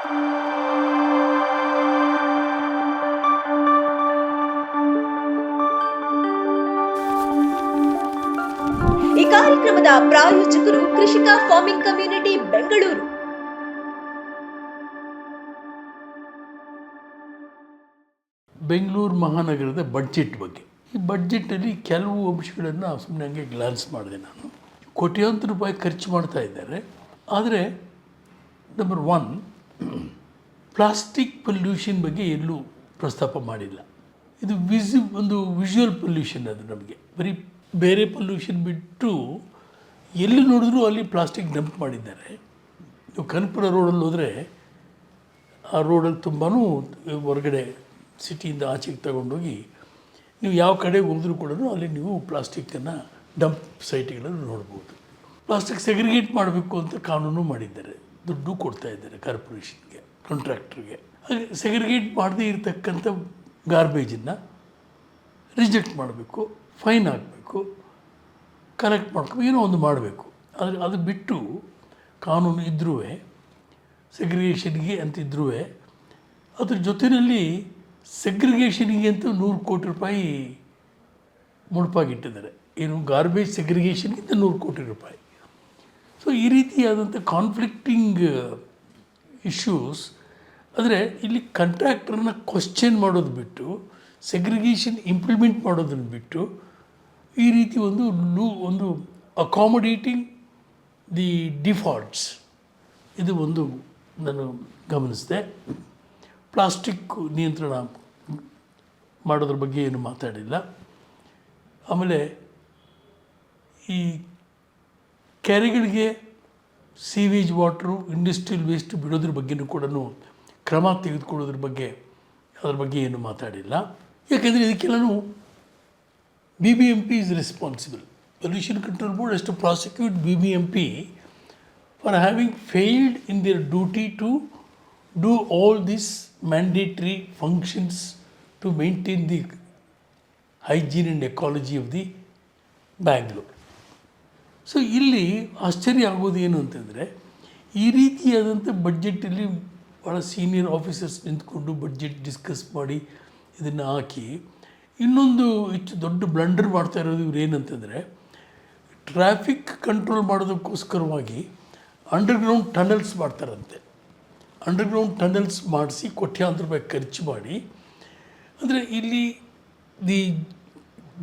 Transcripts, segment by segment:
ಈ ಕಾರ್ಯಕ್ರಮದ ಪ್ರಾಯೋಜಕರು ಕೃಷಿಕ ಫಾರ್ಮಿಂಗ್ ಕಮ್ಯುನಿಟಿ ಬೆಂಗಳೂರು. ಬೆಂಗಳೂರು ಮಹಾನಗರದ ಬಡ್ಜೆಟ್ ಬಗ್ಗೆ. ಈ ಬಡ್ಜೆಟಲ್ಲಿ ಕೆಲವು ಅಂಶಗಳನ್ನು ಸುಮ್ಮನೆ ಹಂಗೆ ಗ್ಲಾನ್ಸ್ ಮಾಡಿದೆ ನಾನು. ಕೋಟ್ಯಾಂತರ ರೂಪಾಯಿ ಖರ್ಚು ಮಾಡ್ತಾ ಇದ್ದಾರೆ. ಆದರೆ ನಂಬರ್ ಒನ್ ಪ್ಲಾಸ್ಟಿಕ್ ಪೊಲ್ಯೂಷನ್ ಬಗ್ಗೆ ಎಲ್ಲೂ ಪ್ರಸ್ತಾಪ ಮಾಡಿಲ್ಲ. ಇದು ವಿಸಿ, ಒಂದು ವಿಜುವಲ್ ಪೊಲ್ಯೂಷನ್ ಅದು ನಮಗೆ. ಬರೀ ಬೇರೆ ಪೊಲ್ಯೂಷನ್ ಬಿಟ್ಟು ಎಲ್ಲಿ ನೋಡಿದ್ರೂ ಅಲ್ಲಿ ಪ್ಲಾಸ್ಟಿಕ್ ಡಂಪ್ ಮಾಡಿದ್ದಾರೆ. ನೀವು ಕನ್ಪುರ ರೋಡಲ್ಲಿ ಹೋದರೆ ಆ ರೋಡಲ್ಲಿ ತುಂಬಾ ಹೊರಗಡೆ ಸಿಟಿಯಿಂದ ಆಚೆಗೆ ತಗೊಂಡೋಗಿ ನೀವು ಯಾವ ಕಡೆ ಹೋದರೂ ಕೂಡ ಅಲ್ಲಿ ನೀವು ಪ್ಲಾಸ್ಟಿಕ್ಕನ್ನು ಡಂಪ್ ಸೈಟ್ಗಳನ್ನು ನೋಡ್ಬೋದು. ಪ್ಲಾಸ್ಟಿಕ್ ಸೆಗ್ರಿಗೇಟ್ ಮಾಡಬೇಕು ಅಂತ ಕಾನೂನು ಮಾಡಿದ್ದಾರೆ. ದುಡ್ಡು ಕೊಡ್ತಾ ಇದ್ದಾರೆ ಕಾರ್ಪೊರೇಷನ್ಗೆ ಕಾಂಟ್ರಾಕ್ಟ್ರಿಗೆ ಹಾಗೆ ಸೆಗ್ರಿಗೇಟ್ ಮಾಡದೇ ಇರತಕ್ಕಂಥ ಗಾರ್ಬೇಜನ್ನು ರಿಜೆಕ್ಟ್ ಮಾಡಬೇಕು, ಫೈನ್ ಹಾಕಬೇಕು, ಕಲೆಕ್ಟ್ ಮಾಡಬೇಕು, ಏನೋ ಒಂದು ಮಾಡಬೇಕು. ಆದರೆ ಅದು ಬಿಟ್ಟು ಕಾನೂನು ಇದ್ರೂ ಸೆಗ್ರಿಗೇಷನ್ಗೆ ಅಂತಿದ್ರೂ ಅದ್ರ ಜೊತೆಯಲ್ಲಿ ಸೆಗ್ರಿಗೇಷನ್ಗೆ ಅಂತ ನೂರು ಕೋಟಿ ರೂಪಾಯಿ ಮುಡುಪಾಗಿಟ್ಟಿದ್ದಾರೆ ಏನು ಗಾರ್ಬೇಜ್ ಸೆಗ್ರಿಗೇಷನ್ಗಿಂತ ನೂರು ಕೋಟಿ ರೂಪಾಯಿ. ಸೊ ಈ ರೀತಿಯಾದಂಥ ಕಾನ್ಫ್ಲಿಕ್ಟಿಂಗ್ ಇಶ್ಯೂಸ್ ಆದರೆ ಇಲ್ಲಿ ಕಂಟ್ರಾಕ್ಟರ್ನ ಕ್ವಶನ್ ಮಾಡೋದು ಬಿಟ್ಟು ಸೆಗ್ರಿಗೇಷನ್ ಇಂಪ್ಲಿಮೆಂಟ್ ಮಾಡೋದನ್ನು ಬಿಟ್ಟು, ಈ ರೀತಿ ಒಂದು ಲೂ, ಒಂದು ಅಕಾಮಡೇಟಿಂಗ್ ದಿ ಡಿಫಾಲ್ಟ್ಸ್ ಇದು ಒಂದು ನಾನು ಗಮನಿಸಿದೆ. ಪ್ಲಾಸ್ಟಿಕ್ ನಿಯಂತ್ರಣ ಮಾಡೋದ್ರ ಬಗ್ಗೆ ಏನು ಮಾತಾಡಿಲ್ಲ. ಆಮೇಲೆ ಈ ಕೆರೆಗಳಿಗೆ ಸೀವೇಜ್ ವಾಟ್ರು, ಇಂಡಸ್ಟ್ರಿಯಲ್ ವೇಸ್ಟ್ ಬಿಡೋದ್ರ ಬಗ್ಗೆನೂ ಕೂಡ ಕ್ರಮ ತೆಗೆದುಕೊಳ್ಳೋದ್ರ ಬಗ್ಗೆ, ಅದ್ರ ಬಗ್ಗೆ ಏನೂ ಮಾತಾಡಿಲ್ಲ. ಯಾಕೆಂದರೆ ಇದಕ್ಕೆಲ್ಲನೂ B B M P is responsible pollution control board ಎಷ್ಟು prosecute B B M P for having failed in their duty to do all this mandatory functions to maintain the hygiene and ecology of the Bangalore so ಇಲ್ಲಿ ಆಶ್ಚರ್ಯ ಆಗೋದು ಏನು ಅಂತಂದರೆ, ಈ ರೀತಿಯಾದಂಥ ಬಡ್ಜೆಟಲ್ಲಿ ಭಾಳ ಸೀನಿಯರ್ ಆಫೀಸರ್ಸ್ ನಿಂತ್ಕೊಂಡು ಬಡ್ಜೆಟ್ ಡಿಸ್ಕಸ್ ಮಾಡಿ ಇದನ್ನು ಹಾಕಿ, ಇನ್ನೊಂದು ಹೆಚ್ಚು ದೊಡ್ಡ ಬ್ಲಂಡರ್ ಮಾಡ್ತಾ ಇರೋದು ಇವ್ರು ಏನಂತಂದರೆ ಟ್ರಾಫಿಕ್ ಕಂಟ್ರೋಲ್ ಮಾಡೋದಕ್ಕೋಸ್ಕರವಾಗಿ ಅಂಡರ್ಗ್ರೌಂಡ್ ಟನಲ್ಸ್ ಮಾಡ್ತಾರಂತೆ. ಅಂಡರ್ಗ್ರೌಂಡ್ ಟನಲ್ಸ್ ಮಾಡಿಸಿ ಕೋಟ್ಯಾಂತರ ರೂಪಾಯಿ ಖರ್ಚು ಮಾಡಿ, ಅಂದರೆ ಇಲ್ಲಿ ದಿ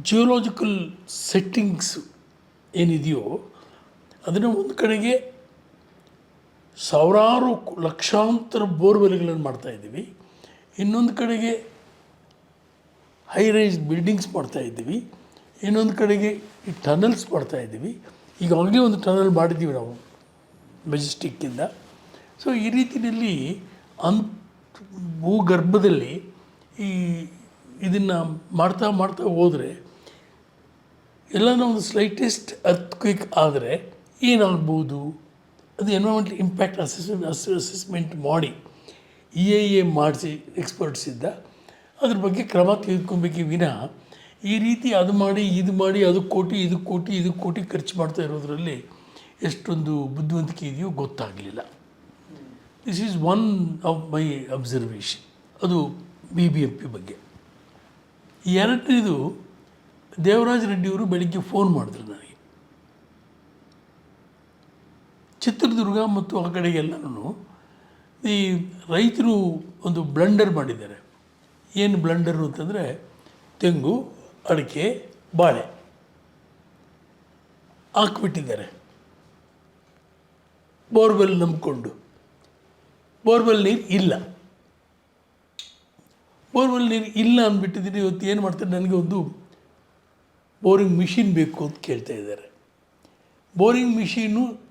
ಜಿಯೋಲಾಜಿಕಲ್ ಸೆಟ್ಟಿಂಗ್ಸ್ ಏನಿದೆಯೋ ಅದನ್ನು ಒಂದು ಕಡೆಗೆ ಸಾವಿರಾರು ಲಕ್ಷಾಂತರ ಬೋರ್ವೆಲ್ಗಳನ್ನು ಮಾಡ್ತಾಯಿದ್ದೀವಿ ಇನ್ನೊಂದು ಕಡೆಗೆ ಹೈ ರೈಸ್ ಬಿಲ್ಡಿಂಗ್ಸ್ ಮಾಡ್ತಾಯಿದ್ದೀವಿ ಇನ್ನೊಂದು ಕಡೆಗೆ ಈ ಟನಲ್ಸ್ ಮಾಡ್ತಾಯಿದ್ದೀವಿ ಈಗಾಗಲೇ ಒಂದು ಟನಲ್ ಮಾಡಿದ್ದೀವಿ ನಾವು ಮೆಜೆಸ್ಟಿಕ್ಕಿಂದ ಸೊ ಈ ರೀತಿಯಲ್ಲಿ ಅನ್ ಭೂಗರ್ಭದಲ್ಲಿ ಈ ಇದನ್ನು ಮಾಡ್ತಾ ಮಾಡ್ತಾ ಹೋದರೆ ಎಲ್ಲನೂ ಒಂದು ಸ್ಲೈಟೆಸ್ಟ್ ಅರ್ತ್ಕ್ವಿಕ್ ಆದರೆ ಏನಾಗ್ಬೋದು ಅದು ಎನ್ವೈರ್ಮೆಂಟಲ್ ಇಂಪ್ಯಾಕ್ಟ್ ಅಸೆಸ್ಮೆಂಟ್ ಅಸೆಸ್ಮೆಂಟ್ ಮಾಡಿ ಇ ಎ ಎ ಮಾಡಿಸಿ ಎಕ್ಸ್ಪರ್ಟ್ಸ್ ಇದ್ದ ಅದ್ರ ಬಗ್ಗೆ ಕ್ರಮ ತೆಗೆದುಕೊಬೇಕೇ ವಿನಃ ಈ ರೀತಿ ಅದು ಮಾಡಿ, ಇದು ಮಾಡಿ, ಅದು ಕೋಟಿ, ಇದು ಕೋಟಿ ಇದು ಕೋಟಿ ಖರ್ಚು ಮಾಡ್ತಾ ಇರೋದರಲ್ಲಿ ಎಷ್ಟೊಂದು ಬುದ್ಧಿವಂತಿಕೆ ಇದೆಯೋ ಗೊತ್ತಾಗಲಿಲ್ಲ. This is one of my observation ಅದು ಬಿ ಬಿ ಎಂ ಪಿ ಬಗ್ಗೆ. ಎರಡನೇದು ದೇವರಾಜ ರೆಡ್ಡಿಯವರು ಬೆಳಿಗ್ಗೆ ಫೋನ್ ಮಾಡಿದ್ರು ನನಗೆ. ಚಿತ್ರದುರ್ಗ ಮತ್ತು ಆ ಕಡೆಗೆಲ್ಲನೂ ಈ ರೈತರು ಒಂದು ಬ್ಲಂಡರ್ ಮಾಡಿದ್ದಾರೆ. ಏನು ಬ್ಲಂಡರು ಅಂತಂದರೆ ತೆಂಗು, ಅಡಿಕೆ, ಬಾಳೆ. ಹಾಕ್ಬಿಟ್ಟಿದ್ದಾರೆ. ಬೋರ್ವೆಲ್ ನಂಬಿಕೊಂಡು. ಬೋರ್ವೆಲ್ ನೀರು ಇಲ್ಲ. ಬೋರ್ವೆಲ್ ನೀರು ಇಲ್ಲ ಅಂದ್ಬಿಟ್ಟಿದ್ದೀನಿ, ಇವತ್ತು ಏನು ಮಾಡ್ತಾರೆ? ನನಗೆ ಒಂದು ಬೋರಿಂಗ್ ಮಿಷಿನ್ ಬೇಕು ಅಂತ ಕೇಳ್ತಾ ಇದ್ದಾರೆ. ಬೋರಿಂಗ್ ಮಿಷೀನು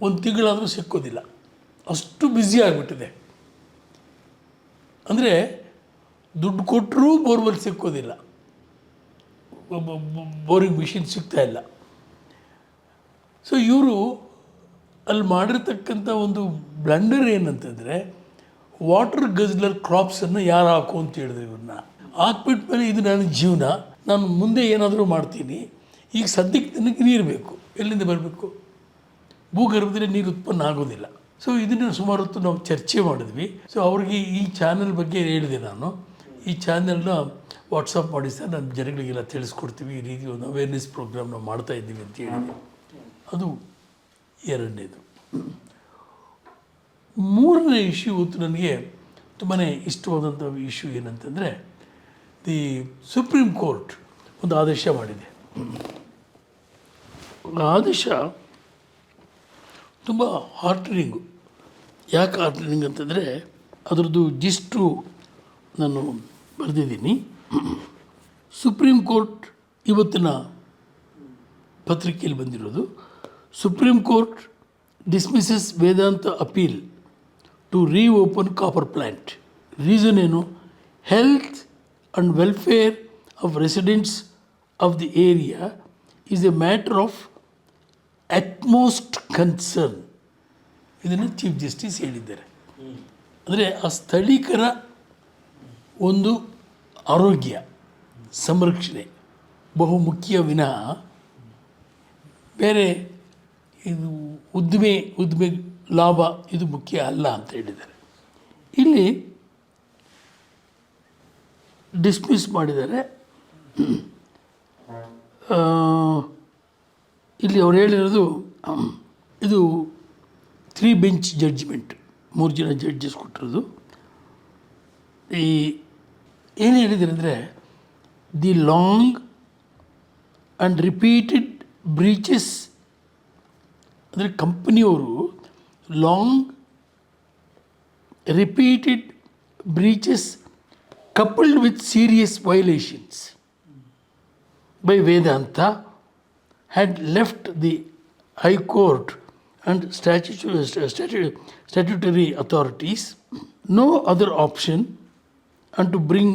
ಒಂದು ತಿಂಗಳಾದರೂ ಸಿಕ್ಕೋದಿಲ್ಲ. ಅಷ್ಟು ಬ್ಯುಸಿ ಆಗಿಬಿಟ್ಟಿದೆ. ಅಂದರೆ ದುಡ್ಡು ಕೊಟ್ಟರೂ ಬೋರ್ವೆಲ್ ಸಿಕ್ಕೋದಿಲ್ಲ. ಬೋರಿಂಗ್ ಮಿಷಿನ್ ಸಿಗ್ತಾ ಇಲ್ಲ. ಸೊ ಇವರು ಅಲ್ಲಿ ಮಾಡಿರ್ತಕ್ಕಂಥ ಒಂದು ಬ್ಲಂಡರ್ ಏನಂತಂದರೆ ವಾಟರ್ ಗಜ್ಲರ್ ಕ್ರಾಪ್ಸನ್ನು ಯಾರು ಹಾಕು ಅಂತ ಹೇಳಿದ್ರು ಇವ್ರನ್ನ. ಹಾಕ್ಬಿಟ್ಮೇಲೆ ಇದು ನನ್ನ ಜೀವನ. ನಾನು ಮುಂದೆ ಏನಾದರೂ ಮಾಡ್ತೀನಿ, ಈಗ ಸದ್ಯಕ್ಕೆ ನನಗೆ ನೀರು ಬೇಕು. ಎಲ್ಲಿಂದ ಬರಬೇಕು? ಭೂಗರ್ಭದಲ್ಲಿ ನೀರು ಉತ್ಪನ್ನ ಆಗೋದಿಲ್ಲ. ಸೊ ಇದನ್ನು ಸುಮಾರು ಹೊತ್ತು ನಾವು ಚರ್ಚೆ ಮಾಡಿದ್ವಿ. ಸೊ ಅವ್ರಿಗೆ ಈ ಚಾನಲ್ ಬಗ್ಗೆ ಹೇಳಿದೆ ನಾನು. ಈ ಚಾನಲ್ನ ವಾಟ್ಸಪ್ ಮಾಡಿ ಸರ್ ನಾನು ಜನಗಳಿಗೆಲ್ಲ ತಿಳಿಸ್ಕೊಡ್ತೀವಿ. ಈ ರೀತಿ ಒಂದು ಅವೇರ್ನೆಸ್ ಪ್ರೋಗ್ರಾಮ್ ನಾವು ಮಾಡ್ತಾ ಇದ್ದೀವಿ ಅಂತ ಹೇಳಿದೆ ಅದು ಎರಡನೇದು. ಮೂರನೇ ಇಶ್ಯೂ ಇವತ್ತು ನನಗೆ ತುಂಬಾ ಇಷ್ಟವಾದಂಥ ಇಶ್ಯೂ ಏನಂತಂದರೆ ದಿ ಸುಪ್ರೀಂ ಕೋರ್ಟ್ ಒಂದು ಆದೇಶ ಮಾಡಿದೆ. ಆದೇಶ ತುಂಬ ಹಾರ್ಟ್ನಿಂಗು ಯಾಕೆ ಹಾರ್ಟ್ನಿಂಗ್ ಅಂತಂದರೆ ಅದರದ್ದು ಜಿಸ್ಟು ನಾನು ಬರೆದಿದ್ದೀನಿ. ಸುಪ್ರೀಂ ಕೋರ್ಟ್ ಇವತ್ತಿನ ಪತ್ರಿಕೆಯಲ್ಲಿ ಬಂದಿರೋದು. Supreme court dismisses Vedanta appeal to reopen copper plant reason ಏನು? Health and welfare of residents of the area is a matter of utmost concern ಇದನ್ನು ಚೀಫ್ ಜಸ್ಟಿಸ್ ಹೇಳಿದ್ದಾರೆ. ಅಂದರೆ ಆ ಸ್ಥಳೀಕರ ಒಂದು ಆರೋಗ್ಯ ಸಂರಕ್ಷಣೆ ಬಹುಮುಖ್ಯ ವಿನಃ ಬೇರೆ ಇದು ಉದ್ದಿಮೆ ಉದ್ದಿಮೆ ಲಾಭ ಇದು ಮುಖ್ಯ ಅಲ್ಲ ಅಂತ ಹೇಳಿದ್ದಾರೆ. ಇಲ್ಲಿ ಡಿಸ್ಮಿಸ್ ಮಾಡಿದ್ದಾರೆ. ಇಲ್ಲಿ ಅವ್ರು ಹೇಳಿರೋದು, ಇದು ತ್ರೀ ಬೆಂಚ್ ಜಡ್ಜ್ಮೆಂಟ್ ಮೂರು ಜನ ಜಡ್ಜಸ್ ಕೊಟ್ಟಿರೋದು. ಈ ಏನು ಹೇಳಿದ್ದಾರೆ ಅಂದರೆ the long and repeated breaches ಅಂದರೆ ಕಂಪ್ನಿಯವರು long repeated breaches coupled with serious violations by Vedanta had left the High Court and statutory, statu- statutory authorities no other option and to bring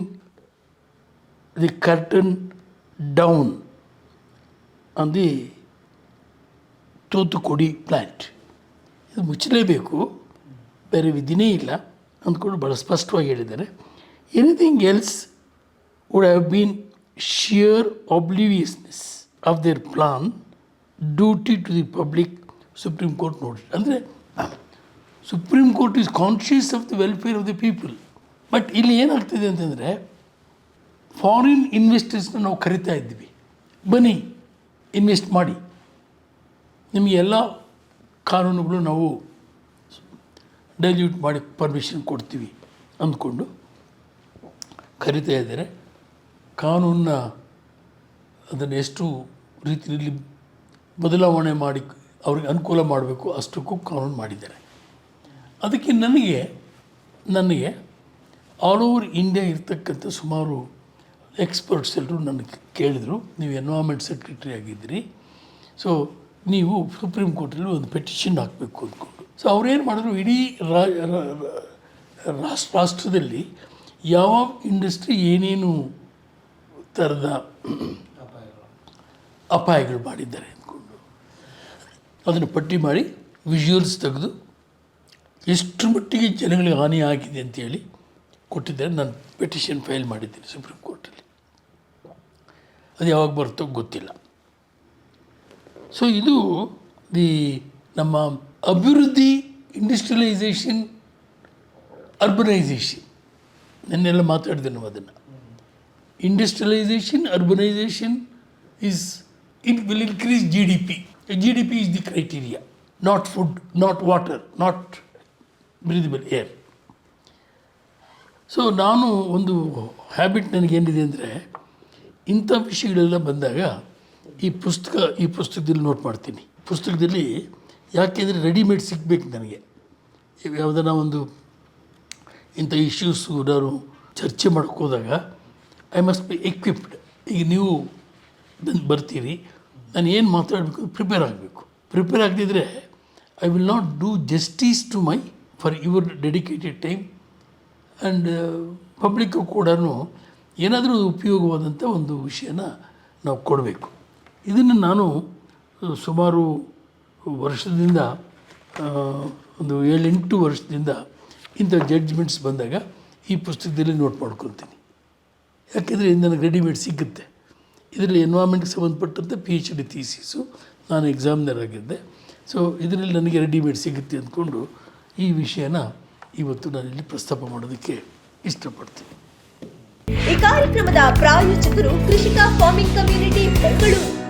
the curtain down on the Thoothukudi plant ಇದು ಮುಚ್ಚಲೇಬೇಕು ಬೇರೆ ವಿಧಿನೇ ಇಲ್ಲ ಅಂದ್ಕೊಂಡು ಭಾಳ ಸ್ಪಷ್ಟವಾಗಿ ಹೇಳಿದ್ದಾರೆ anything else would have been sheer obliviousness of their plain duty to the public supreme court notice ಅಂದರೆ supreme court is conscious of the welfare of the people but ಇಲ್ಲಿ ಏನಾಗ್ತಿದೆ ಅಂತಂದರೆ ಫಾರಿನ್ ಇನ್ವೆಸ್ಟರ್ಸ್ನ ನಾವು ಕರಿತಾ ಇದ್ವಿ ಬನ್ನಿ ಇನ್ವೆಸ್ಟ್ ಮಾಡಿ. ನಿಮಗೆ ಎಲ್ಲ ಕಾನೂನುಗಳು ನಾವು ಡೈಲ್ಯೂಟ್ ಮಾಡಿ ಪರ್ಮಿಷನ್ ಕೊಡ್ತೀವಿ ಅಂದ್ಕೊಂಡು ಕರಿತಾ ಇದ್ದಾರೆ. ಕಾನೂನನ್ನ ಅದನ್ನು ಎಷ್ಟು ರೀತಿಯಲ್ಲಿ ಬದಲಾವಣೆ ಮಾಡಿ ಅವ್ರಿಗೆ ಅನುಕೂಲ ಮಾಡಬೇಕು ಅಷ್ಟಕ್ಕೂ ಕಾನೂನು ಮಾಡಿದ್ದಾರೆ. ಅದಕ್ಕೆ ನನಗೆ ನನಗೆ ಆಲ್ ಓವರ್ ಇಂಡಿಯಾ ಇರ್ತಕ್ಕಂಥ ಸುಮಾರು ಎಕ್ಸ್ಪರ್ಟ್ಸ್ ಎಲ್ಲರೂ ನನಗೆ ಕೇಳಿದರು. ನೀವು ಎನ್ವಾಮೆಂಟ್ ಸೆಕ್ರೆಟರಿ ಆಗಿದ್ದೀರಿ. ಸೊ ನೀವು ಸುಪ್ರೀಂ ಕೋರ್ಟಲ್ಲಿ ಒಂದು ಪೆಟಿಷನ್ ಹಾಕಬೇಕು ಅಂದ್ಕೊಂಡು. ಸೊ ಅವ್ರೇನು ಮಾಡಿದ್ರು? ಇಡೀ ರಾಷ್ಟ್ರದಲ್ಲಿ ಯಾವ ಇಂಡಸ್ಟ್ರಿ ಏನೇನು ಥರದ ಅಪಾಯಗಳು ಮಾಡಿದ್ದಾರೆ ಅಂದ್ಕೊಂಡು ಅದನ್ನು ಪಟ್ಟಿ ಮಾಡಿ ವಿಜುವಲ್ಸ್ ತೆಗೆದು ಎಷ್ಟು ಮಟ್ಟಿಗೆ ಜನಗಳಿಗೆ ಹಾನಿ ಆಗಿದೆ ಅಂತೇಳಿ ಕೊಟ್ಟಿದ್ದಾರೆ. ನಾನು ಪೆಟಿಷನ್ ಫೈಲ್ ಮಾಡಿದ್ದೀನಿ ಸುಪ್ರೀಂ ಕೋರ್ಟಲ್ಲಿ. ಅದು ಯಾವಾಗ ಬರುತ್ತೋ ಗೊತ್ತಿಲ್ಲ. ಸೊ ಇದು ದಿ ನಮ್ಮ ಅಭಿವೃದ್ಧಿ ಇಂಡಸ್ಟ್ರಿಯಲೈಸೇಷನ್ ಅರ್ಬನೈಸೇಷನ್ ನೆನ್ನೆಲ್ಲ ಮಾತಾಡಿದೆ ನಾವು ಅದನ್ನು. Industrialisation urbanisation is it will increase G D P G D P is the criteria not food not water not breathable air so ನಾನು ಒಂದು ಹ್ಯಾಬಿಟ್ ನನಗೇನಿದೆ ಅಂದರೆ, ಇಂಥ ವಿಷಯಗಳೆಲ್ಲ ಬಂದಾಗ ಈ ಪುಸ್ತಕ, ಈ ಪುಸ್ತಕದಲ್ಲಿ ನೋಟ್ ಮಾಡ್ತೀನಿ. ಪುಸ್ತಕದಲ್ಲಿ ಯಾಕೆಂದರೆ ರೆಡಿಮೇಡ್ ಸಿಗಬೇಕು ನನಗೆ. ಯಾವುದನ್ನ ಒಂದು ಇಂಥ ಇಶ್ಯೂಸು ನಾನು ಚರ್ಚೆ ಮಾಡ್ಕೋದಾಗ ಐ ಮಸ್ಟ್ ಬಿ ಎಕ್ವಿಪ್ಡ್ ಈಗ ನೀವು ಬರ್ತೀರಿ, ನಾನು ಏನು ಮಾತಾಡಬೇಕು ಪ್ರಿಪೇರ್ ಆಗಬೇಕು. ಪ್ರಿಪೇರ್ ಆಗದಿದ್ದರೆ I will not do justice to my for your dedicated time and public ಕೂಡ ಏನಾದರೂ ಉಪಯೋಗವಾದಂಥ ಒಂದು ವಿಷಯನ ನಾವು ಕೊಡಬೇಕು. ಇದನ್ನು ನಾನು ಸುಮಾರು ವರ್ಷದಿಂದ ಒಂದು ಏಳೆಂಟು ವರ್ಷದಿಂದ ಇಂಥ ಜಡ್ಜ್ಮೆಂಟ್ಸ್ ಬಂದಾಗ ಈ ಪುಸ್ತಕದಲ್ಲಿ ನೋಟ್ ಮಾಡ್ಕೊಳ್ತೀನಿ ಯಾಕೆಂದರೆ ನನಗೆ ರೆಡಿಮೇಡ್ ಸಿಗುತ್ತೆ. ಇದರಲ್ಲಿ ಎನ್ವಾಮೆಂಟ್ಗೆ ಸಂಬಂಧಪಟ್ಟಂತೆ ಪಿ ಎಚ್ ಡಿ ಥೀಸಿಸು ನಾನು ಎಕ್ಸಾಮ್ನರ್ ಆಗಿದ್ದೆ. ಸೊ ಇದರಲ್ಲಿ ನನಗೆ ರೆಡಿಮೇಡ್ ಸಿಗುತ್ತೆ ಅಂದ್ಕೊಂಡು ಈ ವಿಷಯನ ಇವತ್ತು ನಾನಿಲ್ಲಿ ಪ್ರಸ್ತಾಪ ಮಾಡೋದಕ್ಕೆ ಇಷ್ಟಪಡ್ತೀನಿ. ಈ ಕಾರ್ಯಕ್ರಮದ ಪ್ರಾಯೋಜಕರು ಕೃಷಿಕ ಫಾರ್ಮಿಂಗ್ ಕಮ್ಯುನಿಟಿ ಬೆಂಗಳೂರು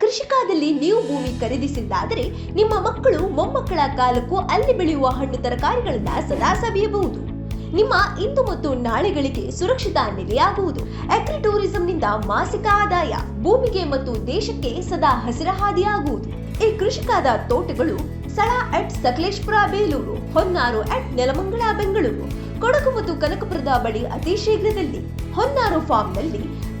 ಕೃಷಿಕಾದಲ್ಲಿ ನೀವು ಭೂಮಿ ಖರೀದಿಸಿದ್ದಾದರೆ ನಿಮ್ಮ ಮಕ್ಕಳು ಮೊಮ್ಮಕ್ಕಳ ಕಾಲಕ್ಕೂ ಅಲ್ಲಿ ಬೆಳೆಯುವ ಹಣ್ಣು ತರಕಾರಿಗಳನ್ನ ಸದಾ ಸವಿಯಬಹುದು. ನಿಮ್ಮ ಇಂದು ಮತ್ತು ನಾಳೆಗಳಿಗೆ ಸುರಕ್ಷಿತ ನೆಲೆಯಾಗುವುದು. ಅಗ್ರಿ ಟೂರಿಸಂನಿಂದ ಮಾಸಿಕ ಆದಾಯ ಭೂಮಿಗೆ ಮತ್ತು ದೇಶಕ್ಕೆ ಸದಾ ಹಸಿರ ಹಾದಿಯಾಗುವುದು ಈ ಕೃಷಿಕಾದ ತೋಟಗಳು ಸ್ಥಳ ಅಟ್ ಸಕಲೇಶ್ಪುರ, ಬೇಲೂರು, ಹೊನ್ನಾರು ಅಟ್ ನೆಲಮಂಗಳ ಬೆಂಗಳೂರು. ಕೊಡಗು ಮತ್ತು ಕನಕಪುರದ ಬಳಿ ಅತಿ ಶೀಘ್ರದಲ್ಲಿ ಹೊನ್ನಾರು ಫಾರ್ಮ್ನಲ್ಲಿ